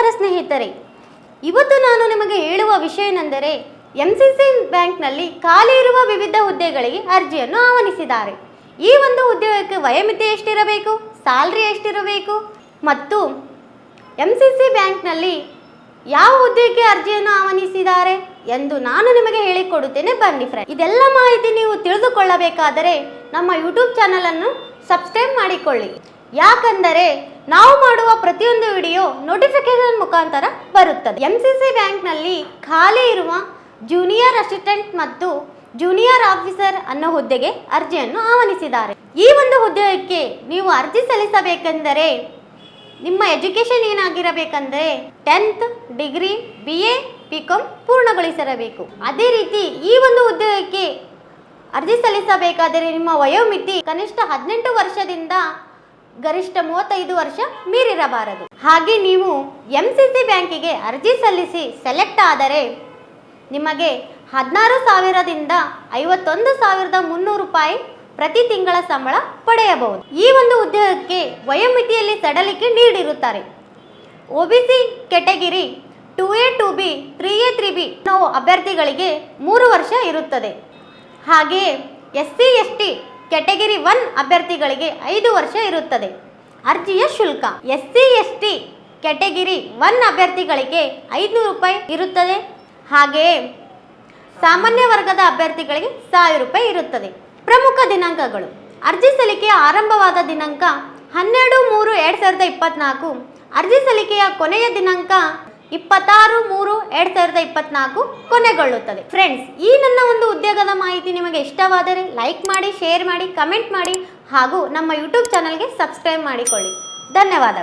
ನಮಸ್ಕಾರ ಸ್ನೇಹಿತರೆ. ಇವತ್ತು ನಾನು ನಿಮಗೆ ಹೇಳುವ ವಿಷಯವೆಂದರೆ ಎಂ ಸಿ ಸಿ ಬ್ಯಾಂಕ್ನಲ್ಲಿ ಖಾಲಿ ಇರುವ ವಿವಿಧ ಹುದ್ದೆಗಳಿಗೆ ಅರ್ಜಿಯನ್ನು ಆಹ್ವಾನಿಸಿದ್ದಾರೆ. ಈ ಒಂದು ಉದ್ಯೋಗಕ್ಕೆ ವಯೋಮಿತಿ ಎಷ್ಟಿರಬೇಕು, ಸ್ಯಾಲ್ರಿ ಎಷ್ಟಿರಬೇಕು ಮತ್ತು ಎಂ ಸಿ ಸಿ ಬ್ಯಾಂಕ್ನಲ್ಲಿ ಯಾವ ಹುದ್ದೆಗೆ ಅರ್ಜಿಯನ್ನು ಆಹ್ವಾನಿಸಿದ್ದಾರೆ ಎಂದು ನಾನು ನಿಮಗೆ ಹೇಳಿಕೊಡುತ್ತೇನೆ. ಬನ್ನಿ ಫ್ರೆಂಡ್ ಇದೆಲ್ಲ ಮಾಹಿತಿ ನೀವು ತಿಳಿದುಕೊಳ್ಳಬೇಕಾದರೆ ನಮ್ಮ ಯೂಟ್ಯೂಬ್ ಚಾನಲನ್ನು ಸಬ್ಸ್ಕ್ರೈಬ್ ಮಾಡಿಕೊಳ್ಳಿ. ಯಾಕಂದರೆ ನಾವು ಮಾಡುವ ಪ್ರತಿಯೊಂದು ವಿಡಿಯೋ ನೋಟಿಫಿಕೇಶನ್ ಮುಖಾಂತರ ಬರುತ್ತದೆ. ಎಂ ಸಿ ಸಿ ಬ್ಯಾಂಕ್ನಲ್ಲಿ ಖಾಲಿ ಇರುವ ಜೂನಿಯರ್ ಅಸಿಸ್ಟೆಂಟ್ ಮತ್ತು ಜೂನಿಯರ್ ಆಫೀಸರ್ ಅನ್ನೋ ಹುದ್ದೆಗೆ ಅರ್ಜಿಯನ್ನು ಆಹ್ವಾನಿಸಿದ್ದಾರೆ. ಈ ಒಂದು ಹುದ್ದೆಗೆ ನೀವು ಅರ್ಜಿ ಸಲ್ಲಿಸಬೇಕೆಂದರೆ ನಿಮ್ಮ education ಏನಾಗಿರಬೇಕಂದರೆ tenth degree B A B Com ಪೂರ್ಣಗೊಳಿಸಿರಬೇಕು. ಅದೇ ರೀತಿ ಈ ಒಂದು ಉದ್ಯೋಗಕ್ಕೆ ಅರ್ಜಿ ಸಲ್ಲಿಸಬೇಕಾದರೆ ನಿಮ್ಮ ವಯೋಮಿತಿ ಕನಿಷ್ಠ ಹದಿನೆಂಟು ವರ್ಷದಿಂದ ಗರಿಷ್ಠ ಮೂವತ್ತೈದು ವರ್ಷ ಮೀರಿರಬಾರದು. ಹಾಗೆ ನೀವು ಎಂ ಸಿ ಸಿ ಬ್ಯಾಂಕಿಗೆ ಅರ್ಜಿ ಸಲ್ಲಿಸಿ ಸೆಲೆಕ್ಟ್ ಆದರೆ ನಿಮಗೆ ಹದಿನಾರು ಸಾವಿರದಿಂದ ಐವತ್ತೊಂದು ಸಾವಿರದ ಮುನ್ನೂರು ರೂಪಾಯಿ ಪ್ರತಿ ತಿಂಗಳ ಸಂಬಳ ಪಡೆಯಬಹುದು. ಈ ಒಂದು ಉದ್ಯೋಗಕ್ಕೆ ವಯೋಮಿತಿಯಲ್ಲಿ ಸಡಲಿಕೆ ನೀಡಿರುತ್ತಾರೆ. O B C category two A, two B, three A, three B ನಾವು ಅಭ್ಯರ್ಥಿಗಳಿಗೆ ಮೂರು ವರ್ಷ ಇರುತ್ತದೆ. ಹಾಗೆಯೇ S C, S T category one ಅಭ್ಯರ್ಥಿಗಳಿಗೆ ಐದು ವರ್ಷ ಇರುತ್ತದೆ. ಅರ್ಜಿಯ ಶುಲ್ಕ S C S T category one ಅಭ್ಯರ್ಥಿಗಳಿಗೆ ಐದುನೂರು ರೂಪಾಯಿ ಇರುತ್ತದೆ. ಹಾಗೆಯೇ ಸಾಮಾನ್ಯ ವರ್ಗದ ಅಭ್ಯರ್ಥಿಗಳಿಗೆ ಸಾವಿರ ರೂಪಾಯಿ ಇರುತ್ತದೆ. ಪ್ರಮುಖ ದಿನಾಂಕಗಳು. ಅರ್ಜಿ ಸಲ್ಲಿಕೆಯ ಆರಂಭವಾದ ದಿನಾಂಕ ಹನ್ನೆರಡು ಮೂರು ಎರಡು ಸಾವಿರದ ಇಪ್ಪತ್ನಾಲ್ಕು. ಅರ್ಜಿ ಸಲ್ಲಿಕೆಯ ಕೊನೆಯ ದಿನಾಂಕ ಇಪ್ಪತ್ತಾರು ಮೂರು ಎರಡು ಸಾವಿರದ ಇಪ್ಪತ್ನಾಲ್ಕು ಕೊನೆಗೊಳ್ಳುತ್ತದೆ. ಫ್ರೆಂಡ್ಸ್ ಈ ನನ್ನ ಒಂದು ಉದ್ಯೋಗದ ಮಾಹಿತಿ ನಿಮಗೆ ಇಷ್ಟವಾದರೆ ಲೈಕ್ ಮಾಡಿ, ಶೇರ್ ಮಾಡಿ, ಕಮೆಂಟ್ ಮಾಡಿ ಹಾಗೂ ನಮ್ಮ ಯೂಟ್ಯೂಬ್ ಚಾನಲ್ಗೆ ಸಬ್ಸ್ಕ್ರೈಬ್ ಮಾಡಿಕೊಳ್ಳಿ. ಧನ್ಯವಾದಗಳು.